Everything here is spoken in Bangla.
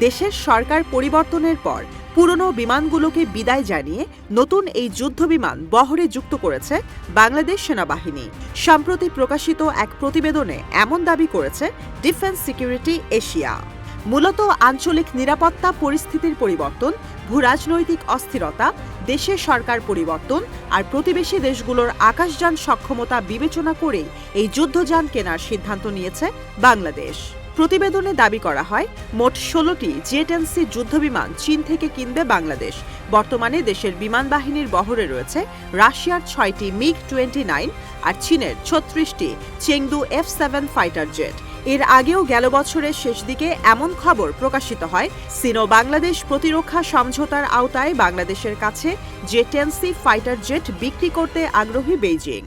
দেশের সরকার পরিবর্তনের পর পুরনো বিমানগুলোকে বিদায় জানিয়ে নতুন এই যুদ্ধ বিমান বহরে যুক্ত করেছে বাংলাদেশ সেনাবাহিনী। সম্প্রতি প্রকাশিত এক প্রতিবেদনে এমন দাবি করেছে ডিফেন্স সিকিউরিটি এশিয়া। মূলত আঞ্চলিক নিরাপত্তা পরিস্থিতির পরিবর্তন, ভূরাজনৈতিক অস্থিরতা দেশের সরকার পরিবর্তন আর প্রতিবেশী দেশগুলোর আকাশযান সক্ষমতা বিবেচনা করেই এই যুদ্ধযান কেনার সিদ্ধান্ত নিয়েছে বাংলাদেশ। প্রতিবেদনে দাবি করা হয়, মোট ষোলোটি জেটেন্সি যুদ্ধবিমান চীন থেকে কিনবে বাংলাদেশ। বর্তমানে দেশের বিমান বাহিনীর বহরে রয়েছে রাশিয়ার ছয়টি মিগ টোয়েন্টি নাইন আর চীনের ছত্রিশটি Chengdu F seven fighter jet. এর আগেও গেল বছরের শেষ দিকে এমন খবর প্রকাশিত হয় সিনো বাংলাদেশ প্রতিরক্ষা সমঝোতার আওতায় বাংলাদেশের কাছে জে টেন্সি ফাইটার জেট বিক্রি করতে আগ্রহী বেইজিং।